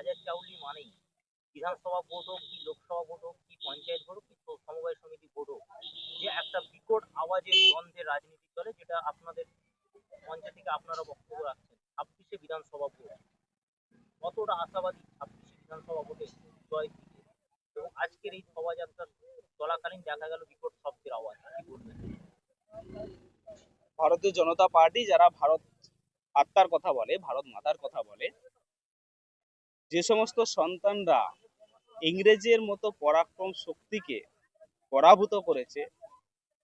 ভাজা চাউলি মানেই। বিধানসভা ভোট হোক কি লোকসভা ভোট হোক কি পঞ্চায়েত ভোট হোক কি সমবায় সমিতি ভোট হোক, যে একটা বিকট আওয়াজের গন্ধে রাজনীতি চলে যেটা আপনাদের মঞ্চে থেকে আপনারা বক্তব্য রাখছেন, ছাব্বিশে বিধানসভা ভোট। কতটা আশাবাদী ছাব্বিশে বিধানসভা ভোটে জয় দিতে এবং আজকের এই শোভাযাত্রা চলাকালীন দেখা গেল বিকট শব্দের আওয়াজ, কি বলবেন? ভারতীয় জনতা পার্টি যারা ভারত আত্মার কথা বলে, ভারত মাতার কথা বলে যে সমস্ত সন্তানরা ইংরেজের মতো পরাক্রম শক্তিকে পরাভূত করেছে,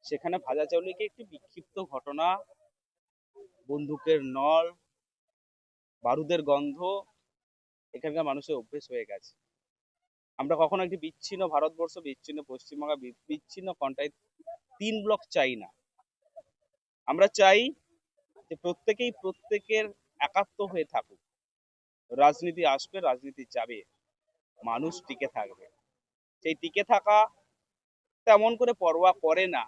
সেখানে ভাজা চাউলিকে একটি বিক্ষিপ্ত ঘটনা, বন্দুকের নল, বারুদের গন্ধ, এখানকার মানুষের অভ্যেস হয়ে গেছে। আমরা কখনো একটি বিচ্ছিন্ন ভারতবর্ষ, বিচ্ছিন্ন পশ্চিমবঙ্গ বিচ্ছিন্ন কন্টাই তিন ব্লক চাই না। আমরা চাই যে প্রত্যেকেই প্রত্যেকের একাত্ম হয়ে থাকুক। রাজনীতি আসবে, রাজনীতি যাবে। মানুষ টিকে থাকবে। সেই টিকে থাকা তেমন করে পরোয়া করে না।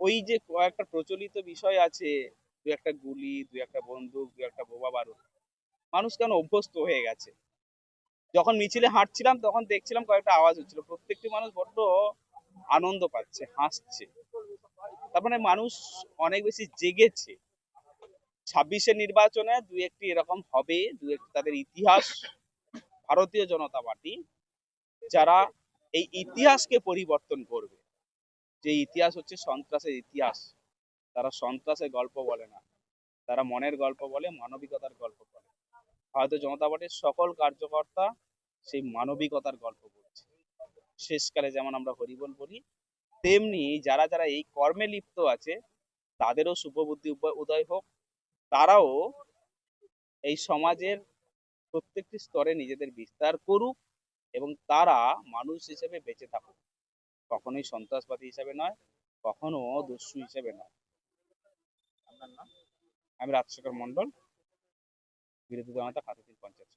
ওই যে কয়েকটা প্রচলিত বিষয় আছে, দু একটা গুলি, দু একটা বন্দুক, দু একটা বোমা বারুদ, মানুষ কেন অভ্যস্ত হয়ে গেছে? যখন মিছিলে হাঁটছিলাম, তখন দেখছিলাম কয়েকটা আওয়াজ হচ্ছিল। প্রত্যেকটি মানুষ বড্ড আনন্দ পাচ্ছে, হাসছে। তার মানে মানুষ অনেক বেশি জেগেছে। ছাব্বিশে নির্বাচনে দু একটি এরকম হবে দু একটি তাদের ইতিহাস, ভারতীয় জনতা পার্টি, যারা এই ইতিহাসকে পরিবর্তন করবে। যে ইতিহাস হচ্ছে সন্ত্রাসের ইতিহাস। তারা সন্ত্রাসের গল্প বলে না। তারা মনের গল্প বলে, মানবিকতার গল্প বলে। ভারতীয় জনতা পার্টির সকল কার্যকর্তা সেই মানবিকতার গল্প বলছে। শেষকালে যেমন আমরা হরিবল বলি, তেমনি যারা যারা এই কর্মে লিপ্ত আছে, তাদেরও শুভবুদ্ধি উদয় হোক তারাও এই সমাজের প্রত্যেকটি স্তরে নিজেদের বিস্তার করুক এবং তারা মানুষ হিসেবে বেঁচে থাকুক। কখনোই সন্ত্রাসবাদী হিসেবে নয়, কখনো দস্যু হিসেবে নয়। আমি রাজশেখর মন্ডল বিরোধী জনতা খাতাতির পঞ্চায়েত।